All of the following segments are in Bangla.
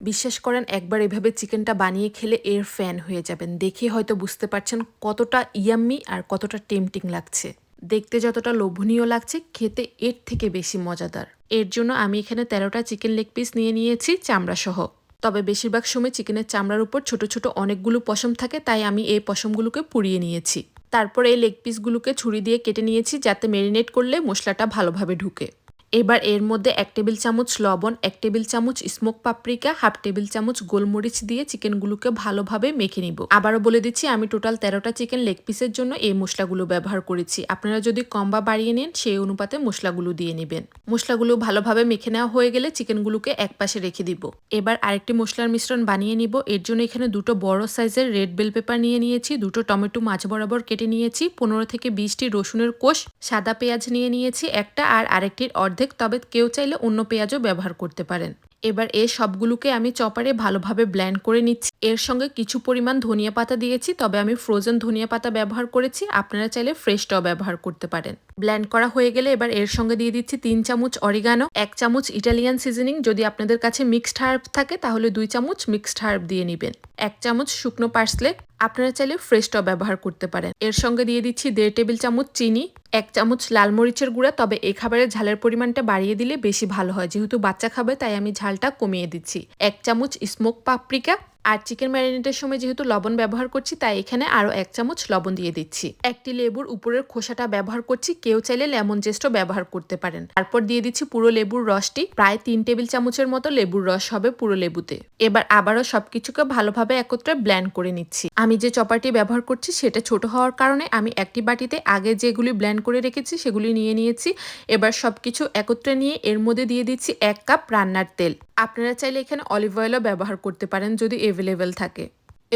বিশ্বাস করেন, একবার এভাবে চিকেনটা বানিয়ে খেলে এর ফ্যান হয়ে যাবেন। দেখে হয়তো বুঝতে পারছেন কতটা ইয়াম্মি আর কতটা টেম্পটিং লাগছে। দেখতে যতটা লোভনীয় লাগছে, খেতে এর থেকে বেশি মজাদার। এর জন্য আমি এখানে তেরোটা চিকেন লেগ পিস নিয়ে নিয়েছি চামড়া সহ তবে বেশিরভাগ সময় চিকেনের চামড়ার উপর ছোট ছোট অনেকগুলো পশম থাকে, তাই আমি এই পশমগুলোকে পুড়িয়ে নিয়েছি। তারপর এই লেগ পিসগুলোকে ছুরি দিয়ে কেটে নিয়েছি, যাতে মেরিনেট করলে মশলাটা ভালোভাবে ঢুকে। এবার এর মধ্যে এক টেবিল চামচ লবণ, এক টেবিল চামচ স্মোক পাপরিকা হাফ টেবিল চামচ গোলমরিচ দিয়ে চিকেনগুলোকে ভালোভাবে মেখে নিব। আবারও বলে দিচ্ছি, আমি টোটাল তেরোটা চিকেন লেগ পিসের জন্য এই মশলাগুলো ব্যবহার করেছি। আপনারা যদি কম বা বাড়িয়ে নেন, সেই অনুপাতে মশলাগুলো দিয়ে নেবেন। মশলাগুলো ভালোভাবে মেখে নেওয়া হয়ে গেলে চিকেনগুলোকে এক পাশে রেখে দিব। এবার আরেকটি মশলার মিশ্রণ বানিয়ে নিব। এর জন্য এখানে দুটো বড় সাইজের রেড বেল পেপার নিয়ে নিয়েছি, দুটো টমেটো মাছ বরাবর কেটে নিয়েছি, পনেরো থেকে বিশটি রসুনের কোষ, সাদা পেঁয়াজ নিয়ে নিয়েছি একটা, আর আরেকটির অর্ধেক, তবে কেউ চাইলে অন্য পেঁয়াজও ব্যবহার করতে পারেন। এবার এ সবগুলোকে আমি চপারে ভালোভাবে ব্ল্যান্ড করে নিচ্ছি। এর সঙ্গে কিছু পরিমাণ ধনিয়া পাতা দিয়েছি, তবে আমি ফ্রোজেন ধনিয়া পাতা ব্যবহার করেছি। আপনারা চাইলে ফ্রেশটাও ব্যবহার করতে পারেন। ব্ল্যান্ড করা হয়ে গেলে এবার এর সঙ্গে দিয়ে দিচ্ছি তিন চামচ অরিগানো এক চামচ ইটালিয়ান সিজনিং যদি আপনাদের কাছে মিক্সড হার্ব থাকে, তাহলে দুই চামচ মিক্সড হার্ব দিয়ে নেবেন। এক চামচ শুকনো পার্সলে আপনারা চাইলে ফ্রেশটাও ব্যবহার করতে পারেন। এর সঙ্গে দিয়ে দিচ্ছি দেড় টেবিল চামচ চিনি, এক চামচ লাল মরিচের গুঁড়া। তবে এই খাবারের ঝালের পরিমাণটা বাড়িয়ে দিলে বেশি ভালো হয়। যেহেতু বাচ্চা খাবে, তাই আমি ঝালটা কমিয়ে দিচ্ছি। এক চামচ স্মোক পাপরিকা আর চিকেন ম্যারিনেটের সময় যেহেতু লবণ ব্যবহার করছি, তাই এখানে আরও এক চামচ লবণ দিয়ে দিচ্ছি। একটি লেবুর উপরের খোসাটা ব্যবহার করছি, কেউ চাইলে লেমন জেস্টও ব্যবহার করতে পারেন। তারপর দিয়ে দিচ্ছি পুরো লেবুর রসটি, প্রায় তিন টেবিল চামচের মতো লেবুর রস হবে পুরো লেবুতে। এবার আবারও সবকিছুকে ভালোভাবে একত্রে ব্ল্যান্ড করে নিচ্ছি। আমি যে চপারটি ব্যবহার করছি, সেটা ছোট হওয়ার কারণে আমি একটি বাটিতে আগে যেগুলি ব্ল্যান্ড করে রেখেছি, সেগুলি নিয়ে নিয়েছি। এবার সবকিছু একত্রে নিয়ে এর মধ্যে দিয়ে দিচ্ছি এক কাপ রান্নার তেল। আপনারা চাইলে এখানে অলিভ অয়েলও ব্যবহার করতে পারেন, যদি অ্যাভেলেবেল থাকে।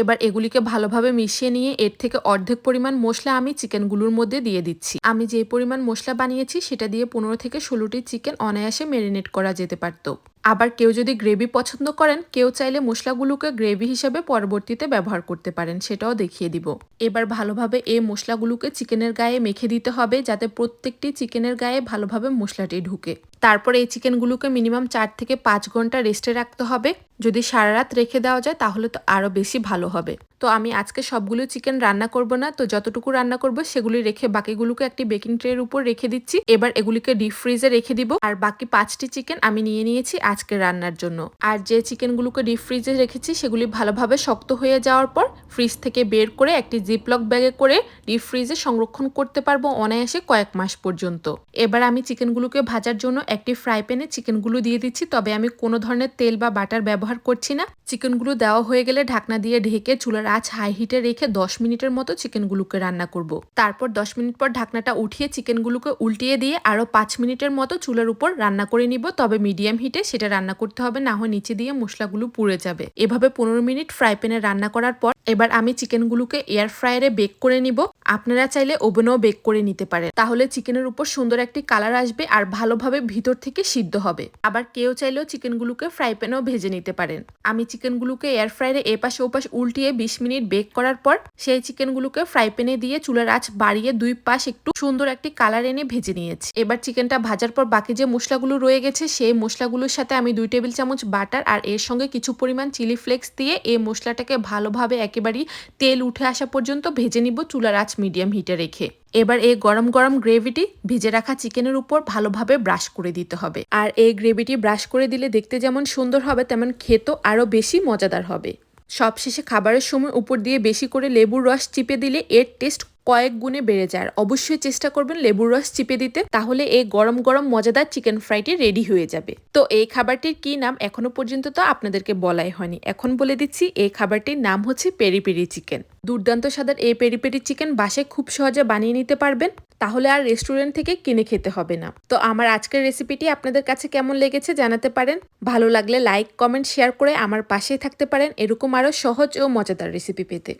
এবার এগুলিকে ভালোভাবে মিশিয়ে নিয়ে এর থেকে অর্ধেক পরিমাণ মশলা আমি চিকেনগুলোর মধ্যে দিয়ে দিচ্ছি। আমি যে পরিমাণ মশলা বানিয়েছি সেটা দিয়ে পনেরো থেকে ষোলোটি চিকেন অনায়াসে মেরিনেট করা যেতে পারতো। আবার কেউ যদি গ্রেভি পছন্দ করেন, কেউ চাইলে মশলাগুলোকে গ্রেভি হিসেবে পরবর্তীতে ব্যবহার করতে পারেন, সেটাও দেখিয়ে দিব। এবার ভালোভাবে এই মশলাগুলোকে চিকেনের গায়ে মেখে দিতে হবে, যাতে প্রত্যেকটি চিকেনের গায়ে ভালোভাবে মশলাটি ঢুকে। তারপর এই চিকেনগুলোকে মিনিমাম চার থেকে পাঁচ ঘণ্টা রেস্টে রাখতে হবে। যদি সারা রাত রেখে দেওয়া যায়, তাহলে তো আরও বেশি ভালো হবে। তো আমি আজকে সবগুলো চিকেন রান্না করব না, তো যতটুকু রান্না করব সেগুলি রেখে বাকিগুলোকে একটি বেকিং ট্রের উপর রেখে দিচ্ছি। এবার এগুলিকে ডিপ ফ্রিজে রেখে দিব। আর বাকি পাঁচটি চিকেন আমি নিয়ে নিয়েছি আজকে রান্নার জন্য। আর যে চিকেনগুলোকে ডিপ ফ্রিজে রেখেছি, সেগুলি ভালোভাবে শক্ত হয়ে যাওয়ার পর ফ্রিজ থেকে বের করে একটি জিপলক ব্যাগে করে ডিপ ফ্রিজে সংরক্ষণ করতে পারব অনায়াসে কয়েক মাস পর্যন্ত। এবার আমি চিকেনগুলোকে ভাজার জন্য একটি ফ্রাই প্যানে চিকেনগুলো দিয়ে দিচ্ছি। তবে আমি কোনো ধরনের তেল বা বাটার ব্যবহার করছি না। চিকেনগুলো দেওয়া হয়ে গেলে ঢাকনা দিয়ে ঢেকে চুলার আঁচ হাই হিটে রেখে দশ মিনিটের মতো চিকেনগুলোকে রান্না করব। তারপর দশ মিনিট পর ঢাকনাটা উঠিয়ে চিকেনগুলোকে উল্টিয়ে দিয়ে আরও পাঁচ মিনিটের মতো চুলার উপর রান্না করে নিব। তবে মিডিয়াম হিটে সেটা রান্না করতে হবে, না হয় নিচে দিয়ে মশলাগুলো পুড়ে যাবে। এভাবে পনেরো মিনিট ফ্রাই প্যানে রান্না করার পর এবার আমি চিকেনগুলোকে এয়ার ফ্রায়ারে বেক করে নিব। আপনারা চাইলে ওভেনেও বেক করে নিতে পারেন। তাহলে চিকেনের উপর সুন্দর একটি কালার আসবে আর ভালোভাবে ভিতর থেকে সিদ্ধ হবে। আবার কেউ চাইলেও চিকেনগুলোকে ফ্রাই প্যানেও ভেজে নিতে পারেন। আমি চিকেনগুলোকে এয়ার ফ্রায়ারে এপাশে ওপাশ উল্টিয়ে বিশ মিনিট বেক করার পর সেই চিকেনগুলোকে ফ্রাই প্যানে দিয়ে চুলার আঁচ বাড়িয়ে দুই পাশ একটু সুন্দর একটি কালার এনে ভেজে নিয়েছি। এবার চিকেনটা ভাজার পর বাকি যে মশলাগুলো রয়ে গেছে, সেই মশলাগুলোর সাথে আমি দুই টেবিল চামচ বাটার আর এর সঙ্গে কিছু পরিমাণ চিলি ফ্লেক্স দিয়ে এই মশলাটাকে ভালোভাবে একেবারেই তেল উঠে আসা পর্যন্ত ভেজে নিব চুলার আঁচ মিডিয়াম হিটে রেখে। এবার এই গরম গরম গ্রেভিটি ভিজে রাখা চিকেনের উপর ভালোভাবে ব্রাশ করে দিতে হবে। আর এই গ্রেভিটি ব্রাশ করে দিলে দেখতে যেমন সুন্দর হবে, তেমন খেতেও আরও বেশি মজাদার হবে। সবশেষে খাবারের সময় উপর দিয়ে বেশি করে লেবুর রস চিপে দিলে এর টেস্ট কয়েক গুণে বেড়ে যায়। অবশ্যই চেষ্টা করবেন লেবুর রস চিপে দিতে, তাহলে এই গরম গরম মজাদার চিকেন ফ্রাইটি রেডি হয়ে যাবে। তো এই খাবারটির কি নাম এখনও পর্যন্ত তো আপনাদেরকে বলাই হয়নি। এখন বলে দিচ্ছি, এই খাবারটির নাম হচ্ছে পেরি পেরি চিকেন। দুর্দান্ত স্বাদের এই পেরি পেরি চিকেন বাসায় খুব সহজে বানিয়ে নিতে পারবেন। তাহলে আর রেস্টুরেন্ট থেকে কিনে খেতে হবে না। তো আমার আজকের রেসিপিটি আপনাদের কাছে কেমন লেগেছে জানাতে পারেন। ভালো লাগলে লাইক কমেন্ট শেয়ার করে আমার পাশেই থাকতে পারেন। এরকম আরও সহজ ও মজাদার রেসিপি পেতে।